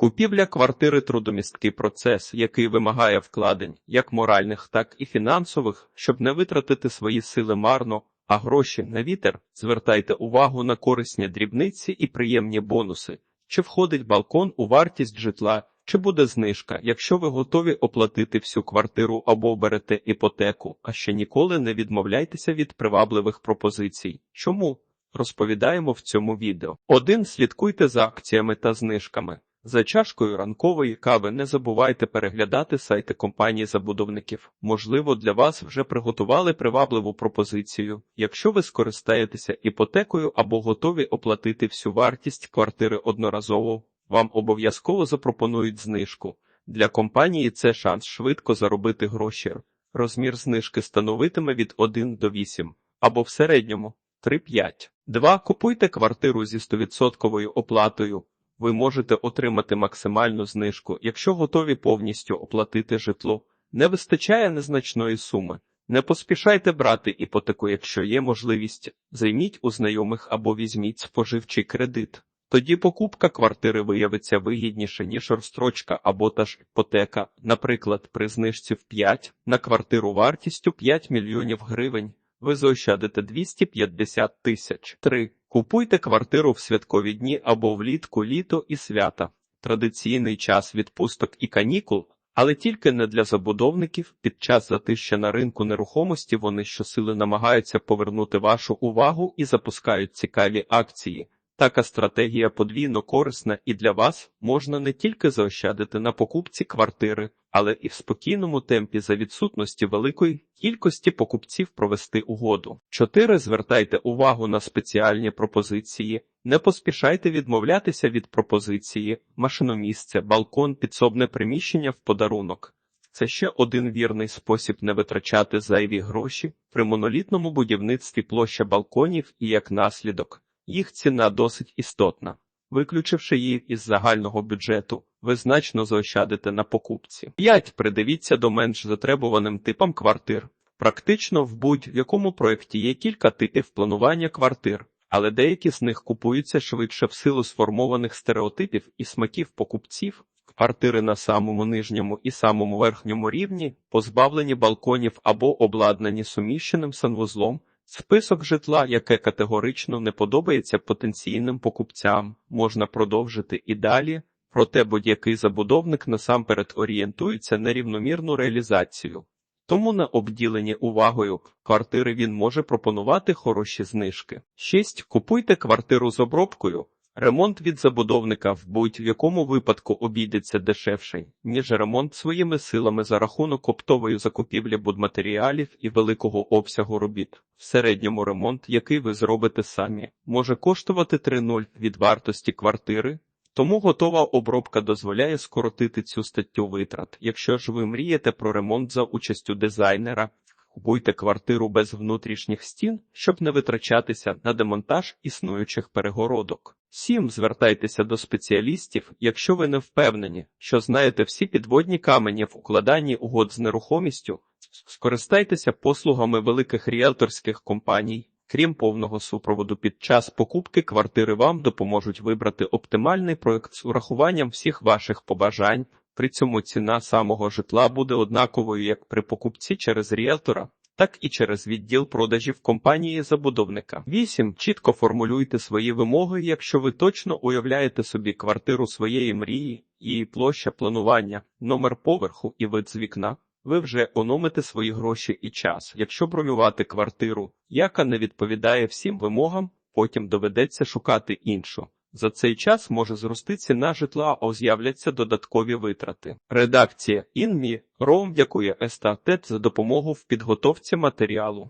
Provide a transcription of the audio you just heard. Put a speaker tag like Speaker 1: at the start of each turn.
Speaker 1: Купівля квартири трудомісткий процес, який вимагає вкладень, як моральних, так і фінансових, щоб не витратити свої сили марно, а гроші на вітер. Звертайте увагу на корисні дрібниці і приємні бонуси. Чи входить балкон у вартість житла, чи буде знижка, якщо ви готові оплатити всю квартиру або берете іпотеку, а ще ніколи не відмовляйтеся від привабливих пропозицій. Чому? Розповідаємо в цьому відео. Один слідкуйте за акціями та знижками. За чашкою ранкової кави не забувайте переглядати сайти компаній забудовників. Можливо, для вас вже приготували привабливу пропозицію. Якщо ви скористаєтеся іпотекою або готові оплатити всю вартість квартири одноразово, вам обов'язково запропонують знижку. Для компанії це шанс швидко заробити гроші. Розмір знижки становитиме від 1 до 8 або в середньому 3-5. 2. Купуйте квартиру зі 100% оплатою. Ви можете отримати максимальну знижку, якщо готові повністю оплатити житло. Не вистачає незначної суми. Не поспішайте брати іпотеку, якщо є можливість. Займіть у знайомих або візьміть споживчий кредит. Тоді покупка квартири виявиться вигідніше, ніж розстрочка або та ж іпотека, наприклад, при знижці в 5 на квартиру вартістю 5 мільйонів гривень. Ви заощадите 250 тисяч. 3. Купуйте квартиру в святкові дні або влітку літо і свята. Традиційний час відпусток і канікул, але тільки не для забудовників. Під час затища на ринку нерухомості вони щосили намагаються повернути вашу увагу і запускають цікаві акції. Така стратегія подвійно корисна і для вас можна не тільки заощадити на покупці квартири, але і в спокійному темпі за відсутності великої кількості покупців провести угоду. 4. Звертайте увагу на спеціальні пропозиції. Не поспішайте відмовлятися від пропозиції, машиномісце, балкон, підсобне приміщення в подарунок. Це ще один вірний спосіб не витрачати зайві гроші при монолітному будівництві площа балконів і як наслідок. Їх ціна досить істотна. Виключивши її із загального бюджету, ви значно заощадите на покупці. 5. Придивіться до менш затребуваним типам квартир. Практично в будь-якому проєкті є кілька типів планування квартир, але деякі з них купуються швидше в силу сформованих стереотипів і смаків покупців. Квартири на самому нижньому і самому верхньому рівні, позбавлені балконів або обладнані суміщеним санвузлом, Список житла, яке категорично не подобається потенційним покупцям, можна продовжити і далі, проте будь-який забудовник насамперед орієнтується на рівномірну реалізацію. Тому на обділені увагою квартири він може пропонувати хороші знижки. 6. Купуйте квартиру з обробкою. Ремонт від забудовника в будь-якому випадку обійдеться дешевше, ніж ремонт своїми силами за рахунок оптової закупівлі будматеріалів і великого обсягу робіт. В середньому ремонт, який ви зробите самі, може коштувати 3,0 від вартості квартири, тому готова обробка дозволяє скоротити цю статтю витрат. Якщо ж ви мрієте про ремонт за участю дизайнера, Купуйте квартиру без внутрішніх стін, щоб не витрачатися на демонтаж існуючих перегородок. 7. Звертайтеся до спеціалістів, якщо ви не впевнені, що знаєте всі підводні камені в укладанні угод з нерухомістю, скористайтеся послугами великих ріелторських компаній. Крім повного супроводу під час покупки квартири вам допоможуть вибрати оптимальний проект з урахуванням всіх ваших побажань. При цьому ціна самого житла буде однаковою як при покупці через ріелтора, так і через відділ продажів компанії забудовника. 8. Чітко формулюйте свої вимоги, якщо ви точно уявляєте собі квартиру своєї мрії, її площа планування, номер поверху і вид з вікна. Ви вже економите свої гроші і час. Якщо бронювати квартиру, яка не відповідає всім вимогам, потім доведеться шукати іншу. За цей час може зрости ціна житла, а з'являться додаткові витрати. Редакція інмі ром дякує естатет за допомогу в підготовці матеріалу.